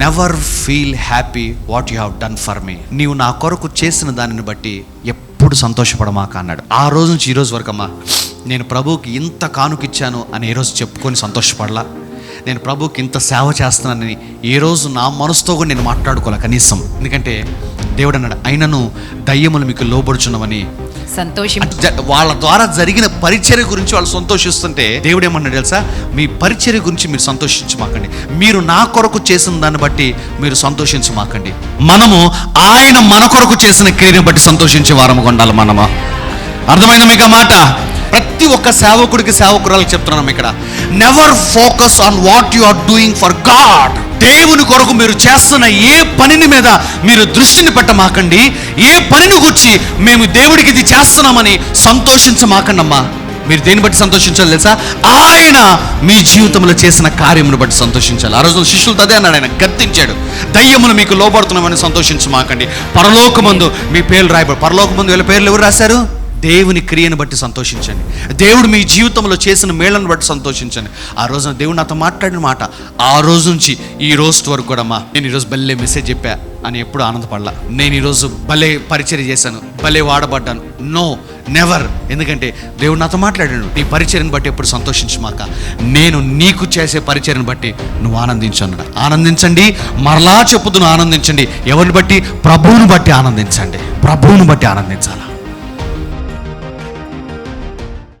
Never feel happy what you have done for me నీవు నా కొరకు చేసిన దానిని బట్టి ఎప్పుడు సంతోషపడమాక అన్నాడు. ఆ రోజు నుంచి ఈరోజు వరకు అమ్మా నేను ప్రభువుకి ఇంత కానుకిచ్చాను అని ఏ రోజు చెప్పుకొని సంతోషపడలా. నేను ప్రభుకి ఇంత సేవ చేస్తున్నానని ఏ రోజు నా మనసుతో కూడా నేను మాట్లాడుకోలే కనీసం. ఎందుకంటే దేవుడు అన్నాడు అయినను దయ్యములు మీకు లోబడుచున్నవని. సంతోషం. వాళ్ళ ద్వారా జరిగిన పరిచర్య గురించి వాళ్ళు సంతోషిస్తుంటే దేవుడు ఏమన్నాడు తెలుసా? మీ పరిచర్య గురించి మీరు సంతోషించమాకండి. మీరు నా కొరకు చేసిన దాన్ని బట్టి మీరు సంతోషించమాకండి. మనము ఆయన మన కొరకు చేసిన క్రియని బట్టి సంతోషించే వారము ఉండాలి మనము. అర్థమైందా మీకు ఆ మాట? ప్రతి ఒక్క సేవకుడికి సేవకురాలకు చెప్తున్నాం ఇక్కడ never focus on what you are doing for God దేవుని కొరకు మీరు చేస్తున్న ఏ పనిని మీద మీరు దృష్టిని పెట్టమాకండి ఏ పనిని గుర్చి మేము దేవుడికి ఇది చేస్తున్నామని సంతోషించమాకండమ్మా. మీరు దేన్ని బట్టి సంతోషించాలి తెలుసా? ఆయన మీ జీవితంలో చేసిన కార్యమును బట్టి సంతోషించాలి. ఆ రోజు శిష్యులతో అదే అన్నాడు ఆయన గద్దించాడు దయ్యమును మీకు లోపడుతున్నామని సంతోషించమాకండి. పరలోకమందు మీ పేర్లు రాయబడి పరలోకమందు వీళ్ళ పేర్లు ఎవరు రాశారు? దేవుని క్రియను బట్టి సంతోషించండి. దేవుడు మీ జీవితంలో చేసిన మేళను బట్టి సంతోషించండి. ఆ రోజున దేవుడు నాతో మాట్లాడిన మాట ఆ రోజు నుంచి ఈ రోజు వరకు కూడా అమ్మా నేను ఈరోజు భలే మెసేజ్ చెప్పా అని ఎప్పుడు ఆనందపడలా. నేను ఈరోజు భలే పరిచయం చేశాను భలే వాడబడ్డాను. నో నెవర్ ఎందుకంటే దేవుడు నాతో మాట్లాడాడు. నీ పరిచయను బట్టి ఎప్పుడు సంతోషించమాక నేను నీకు చేసే పరిచయను బట్టి నువ్వు ఆనందించన్నాడు ఆనందించండి మరలా చెప్పుదును ఆనందించండి. ఎవరిని బట్టి? ప్రభువుని బట్టి ఆనందించండి. ప్రభువుని బట్టి ఆనందించాలా?